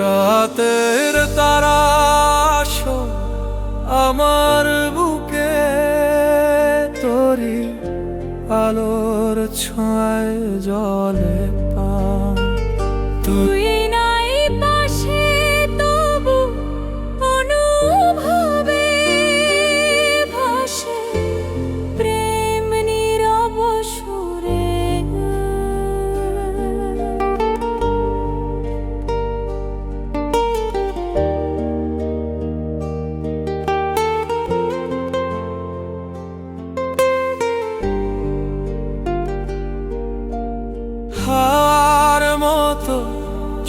রাতের তারা আমার বুকে তরি আলোর ছোঁয়ায় জলে পা। তুই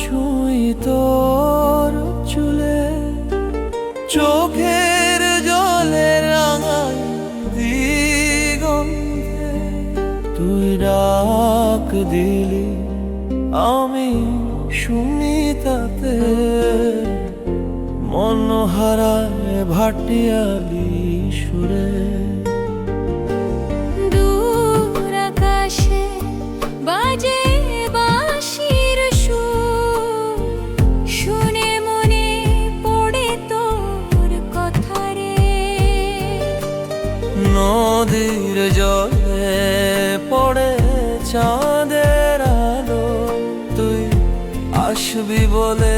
ছুঁই তোর চুলে, চোখের জলে রাঙায় দিগন্ধে তুই ডাক দিলি আমি শুনি তাতে মন হারায় ভাটিয়ালি সুরে। নদীর জলে পড়ে চাঁদের আলো। তুই আসবি বলে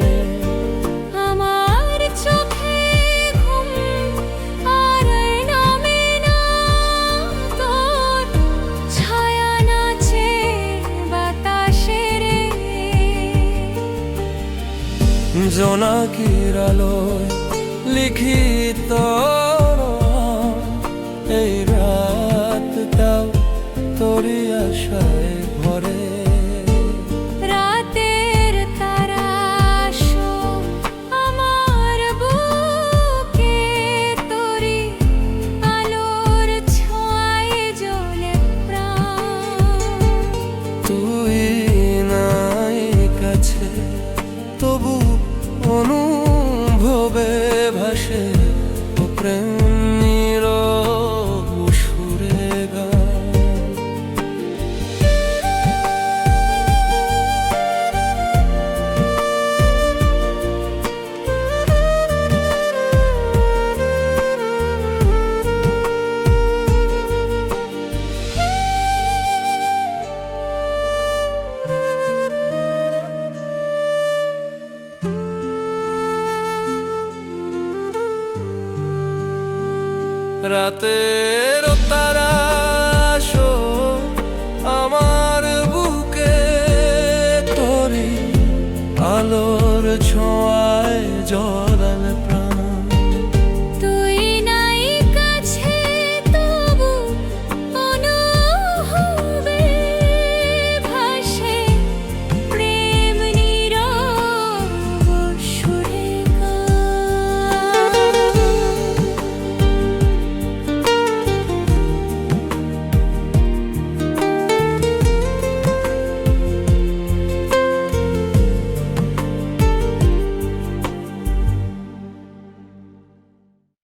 রে। জোনাকির আলোয় লিখিত এই রাত রাতটাও তোরই আশায় ভরে। রাতের তারা আসো আমার বুকে তোরি আলোর ছোঁয়ায় জ্বলে প্রাণ। তুই নাই কাছে তবু অনুভবে ভাসে প্রেম রাতের তারা আমার বুকে তরি আলোর ছোঁয়ায় জল